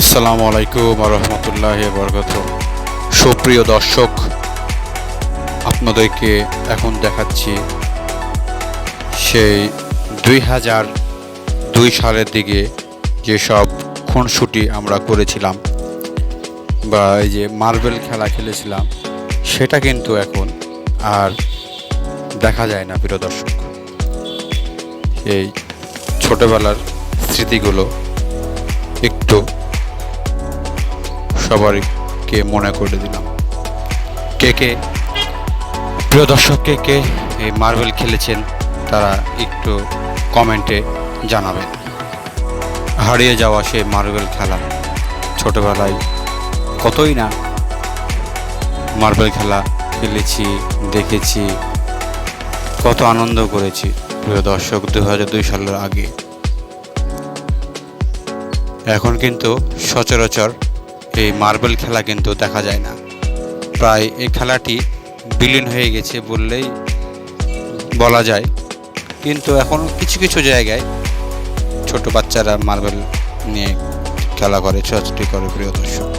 আসসালামু আলাইকুম রহমতুল্লাহ বরকত সুপ্রিয় দর্শক, আপনাদেরকে এখন দেখাচ্ছি সেই দুই হাজার দুই সালের দিকে যেসব খুনসুটি আমরা করেছিলাম বা এই যে মার্বেল খেলা খেলেছিলাম, সেটা কিন্তু এখন আর দেখা যায় না, প্রিয় দর্শক। এই ছোটোবেলার স্মৃতিগুলো একটু সবারকে মনে করে দিলাম। কে কে? প্রিয় দর্শক, কে কে এই মার্বেল খেলেছেন তারা একটু কমেন্টে জানাবেন। হারিয়ে যাওয়া সেই মার্বেল খেলা ছোটবেলায় কতই না মার্বেল খেলা খেলেছি, দেখেছি, কত আনন্দ করেছি। প্রিয় দর্শক দু হাজার দুই সালের আগে। এখন কিন্তু সচরাচর এই মার্বেল খেলা কিন্তু দেখা যায় না। প্রায় এই খেলাটি বিলীন হয়ে গেছে বললেই বলা যায়। কিন্তু এখন কিছু কিছু জায়গায় ছোট বাচ্চারা মার্বেল নিয়ে খেলা করে ছোটাছুটি করে, প্রিয় দর্শক।